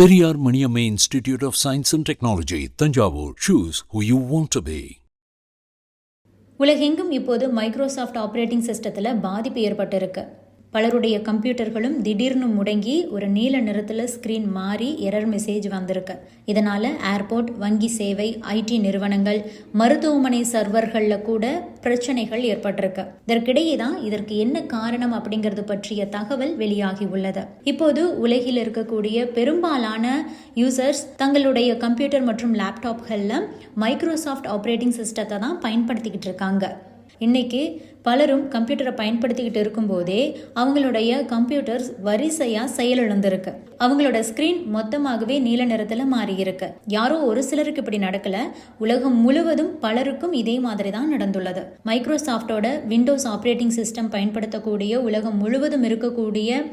Periyar Maniammai institute of science and technology Thanjavur chooses who you want to be உலகெங்கும் இப்போது Microsoft operating சிஸ்டத்தில் பாதிப்பு ஏற்பட்டிருக்கு பலருடைய கம்ப்யூட்டர்களும் திடீர்னு முடங்கி ஒரு நீல நிறத்தில் ஸ்க்ரீன் மாறி எரர் மெசேஜ் வந்திருக்கு. இதனால் ஏர்போர்ட் வங்கி சேவை ஐடி நிறுவனங்கள் மருத்துவமனை சர்வர்களில் கூட பிரச்சனைகள் ஏற்பட்டிருக்கு. இதற்கிடையே தான் இதற்கு என்ன காரணம் அப்படிங்கிறது பற்றிய தகவல் வெளியாகி உள்ளது. இப்போது உலகில் இருக்கக்கூடிய பெரும்பாலான யூசர்ஸ் தங்களுடைய கம்ப்யூட்டர் மற்றும் லேப்டாப்களில் மைக்ரோசாஃப்ட் ஆப்ரேட்டிங் சிஸ்டத்தை தான் பயன்படுத்திக்கிட்டு இருக்காங்க. இன்னைக்கு பலரும் கம்ப்யூட்டரை பயன்படுத்திக்கிட்டு இருக்கும்போதே அவங்களுடைய கம்ப்யூட்டர்ஸ் வரிசையாக செயலிழந்திருக்கு. அவங்களோட ஸ்க்ரீன் மொத்தமாகவே நீல நிறத்தில் மாறியிருக்கு. யாரோ ஒரு சிலருக்கு இப்படி நடக்கல. உலகம் முழுவதும் பலருக்கும் இதே மாதிரி தான் நடந்துள்ளது. மைக்ரோசாஃப்டோட விண்டோஸ் ஆப்ரேட்டிங் சிஸ்டம் பயன்படுத்தக்கூடிய உலகம் முழுவதும் இருக்கக்கூடிய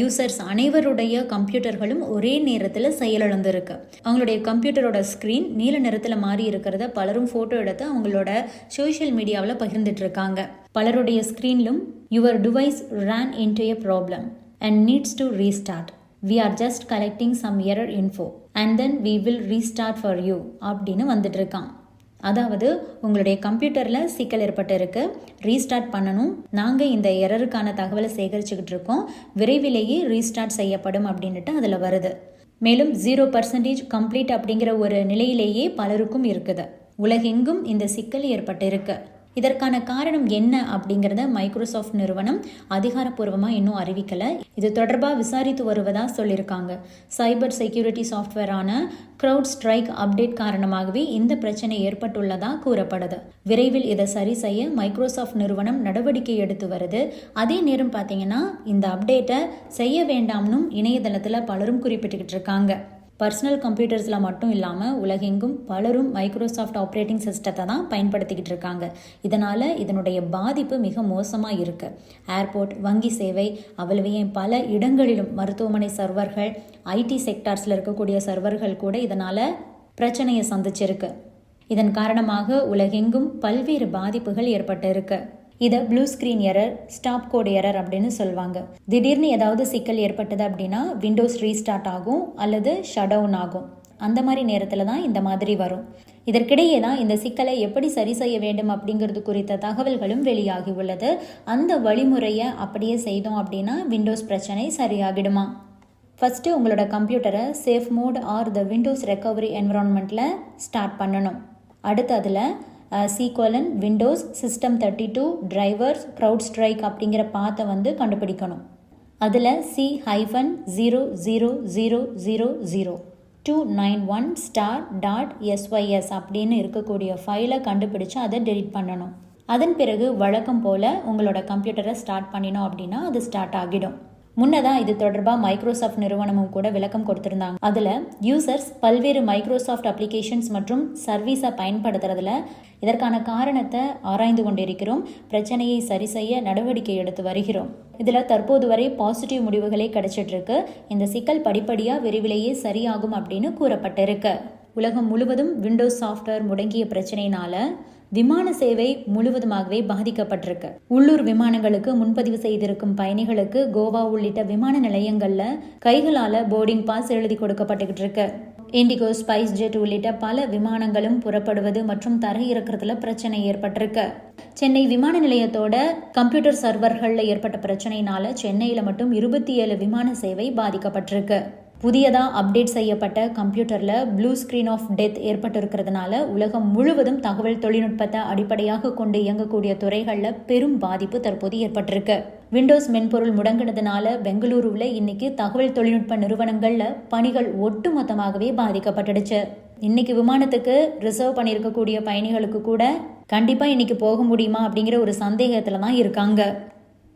யூசர்ஸ் அனைவருடைய கம்ப்யூட்டர்களும் ஒரே நேரத்தில் செயலிழந்திருக்கு. அவங்களுடைய கம்ப்யூட்டரோட ஸ்க்ரீன் நீல நிறத்தில் மாறி இருக்கிறத பலரும் ஃபோட்டோ எடுத்து அவங்களோட சோஷியல் மீடியாவில் பகிர்ந்துட்டு இருக்காங்க பலருடைய ஸ்க்ரீனிலும் your device ran into a problem and needs to restart we are just collecting some error info and then we will restart for you அப்படின்னு வந்துட்டு இருக்கான் அதாவது உங்களுடைய கம்ப்யூட்டரில் சிக்கல் ஏற்பட்டு இருக்கு ரீஸ்டார்ட் பண்ணணும். நாங்கள் இந்த எரருக்கான தகவலை சேகரிச்சுக்கிட்டு இருக்கோம். விரைவிலேயே ரீஸ்டார்ட் செய்யப்படும் அப்படின்ட்டு அதில் வருது. மேலும் ஜீரோ பர்சன்டேஜ் கம்ப்ளீட் அப்படிங்கிற ஒரு நிலையிலேயே பலருக்கும் இருக்குது. உலகெங்கும் இந்த சிக்கல் ஏற்பட்டு இருக்குது இதற்கான காரணம் என்ன அப்படிங்கிறத மைக்ரோசாஃப்ட் நிறுவனம் அதிகாரப்பூர்வமாக இன்னும் அறிவிக்கலை. இது தொடர்பாக விசாரித்து வருவதாக சொல்லியிருக்காங்க. சைபர் செக்யூரிட்டி சாஃப்ட்வேரான க்ரௌட் ஸ்ட்ரைக் அப்டேட் காரணமாகவே இந்த பிரச்சனை ஏற்பட்டுள்ளதாக கூறப்படுது. விரைவில் இதை சரி செய்ய மைக்ரோசாஃப்ட் நிறுவனம் நடவடிக்கை எடுத்து வருது. அதே நேரம் பார்த்தீங்கன்னா இந்த அப்டேட்டை செய்ய வேண்டாம்னும் இணையதளத்தில் பலரும் குறிப்பிட்டுக்கிட்டு இருக்காங்க. பர்சனல் கம்ப்யூட்டர்ஸில் மட்டும் இல்லாமல் உலகெங்கும் பலரும் மைக்ரோசாஃப்ட் ஆப்ரேட்டிங் சிஸ்டத்தை தான் பயன்படுத்திக்கிட்டு இருக்காங்க. இதனால் இதனுடைய பாதிப்பு மிக மோசமாக இருக்குது ஏர்போர்ட் வங்கி சேவை அவ்வளவையே பல இடங்களிலும் மருத்துவமனை சர்வர்கள் ஐடி செக்டார்ஸில் இருக்கக்கூடிய சர்வர்கள் கூட இதனால் பிரச்சனையை சந்திச்சிருக்கு. இதன் காரணமாக உலகெங்கும் பல்வேறு பாதிப்புகள் ஏற்பட்டிருக்கு. இதை blue screen error stop code error அப்படின்னு சொல்லுவாங்க திடீர்னு ஏதாவது சிக்கல் ஏற்பட்டது அப்படின்னா விண்டோஸ் ரீஸ்டார்ட் ஆகும் அல்லது ஷட் டவுன் ஆகும். அந்த மாதிரி நேரத்தில் தான் இந்த மாதிரி வரும். இதற்கிடையே தான் இந்த சிக்கலை எப்படி சரி செய்ய வேண்டும் அப்படிங்கிறது குறித்த தகவல்களும் வெளியாகி உள்ளது. அந்த வழிமுறையை அப்படியே செய்தோம் அப்படின்னா விண்டோஸ் பிரச்சனை சரியாகிடுமா? ஃபஸ்ட்டு உங்களோட கம்ப்யூட்டரை safe mode or the Windows recovery என்விரான்மெண்ட்டில் start பண்ணணும். அடுத்து அதில் சீக்வலன் Windows system thirty two drivers CrowdStrike அப்படிங்கிற பாத்தை வந்து கண்டுபிடிக்கணும். அதில் C hyphen zero zero zero zero zero two nine one star dot SYS அப்படின்னு இருக்கக்கூடிய ஃபைலை கண்டுபிடிச்சு அதை டெலிட் பண்ணணும். அதன் பிறகு வழக்கம் போல் உங்களோட கம்ப்யூட்டரை ஸ்டார்ட் பண்ணினோம் அப்படின்னா அது ஸ்டார்ட் ஆகிடும். முன்னதான் இது தொடர்பாக மைக்ரோசாஃப்ட் நிறுவனமும் கூட விளக்கம் கொடுத்துருந்தாங்க. அதில் யூசர்ஸ் பல்வேறு மைக்ரோசாஃப்ட் அப்ளிகேஷன்ஸ் மற்றும் சர்வீஸை பயன்படுத்துறதுல இதற்கான காரணத்தை ஆராய்ந்து கொண்டிருக்கிறோம். பிரச்சனையை சரி செய்ய நடவடிக்கை எடுத்து வருகிறோம். இதில் தற்போது வரை பாசிட்டிவ் முடிவுகளே கிடைச்சிட்ருக்கு இந்த சிக்கல் படிப்படியாக விரைவிலேயே சரியாகும் அப்படின்னு கூறப்பட்டிருக்கு. உலகம் முழுவதும் விண்டோஸ் சாஃப்ட்வேர் முடங்கிய பிரச்சனையினால விமான சேவை முழுவதுமாகவே பாதிக்கப்பட்டிருக்கு. உள்ளூர் விமானங்களுக்கு முன்பதிவு செய்திருக்கும் பயணிகளுக்கு கோவா உள்ளிட்ட விமான நிலையங்கள்ல கைகளால போர்டிங் பாஸ் எழுதி கொடுக்கப்பட்டுக்கிட்டு இருக்கு. இண்டிகோ ஸ்பைஸ் ஜெட் உள்ளிட்ட பல விமானங்களும் புறப்படுவது மற்றும் தரையிறக்கிறதுல பிரச்சனை ஏற்பட்டிருக்கு. சென்னை விமான நிலையத்தோட கம்ப்யூட்டர் சர்வர்களில் ஏற்பட்ட பிரச்சனையினால சென்னையில் மட்டும் இருபத்தி ஏழு விமான சேவை பாதிக்கப்பட்டிருக்கு. புதியதாக அப்டேட் செய்யப்பட்ட கம்ப்யூட்டரில் ப்ளூ ஸ்க்ரீன் ஆஃப் டெத் ஏற்பட்டிருக்கிறதுனால உலகம் முழுவதும் தகவல் தொழில்நுட்பத்தை அடிப்படையாக கொண்டு இயங்கக்கூடிய துறைகளில் பெரும் பாதிப்பு தற்போது ஏற்பட்டிருக்கு. விண்டோஸ் மென்பொருள் முடங்கினதுனால பெங்களூருவில் இன்னைக்கு தகவல் தொழில்நுட்ப நிறுவனங்களில் பணிகள் ஒட்டுமொத்தமாகவே பாதிக்கப்பட்டுடுச்சு. இன்னைக்கு விமானத்துக்கு ரிசர்வ் பண்ணியிருக்கக்கூடிய பயணிகளுக்கு கூட கண்டிப்பாக இன்னைக்கு போக முடியுமா அப்படிங்கிற ஒரு சந்தேகத்தில் தான் இருக்காங்க.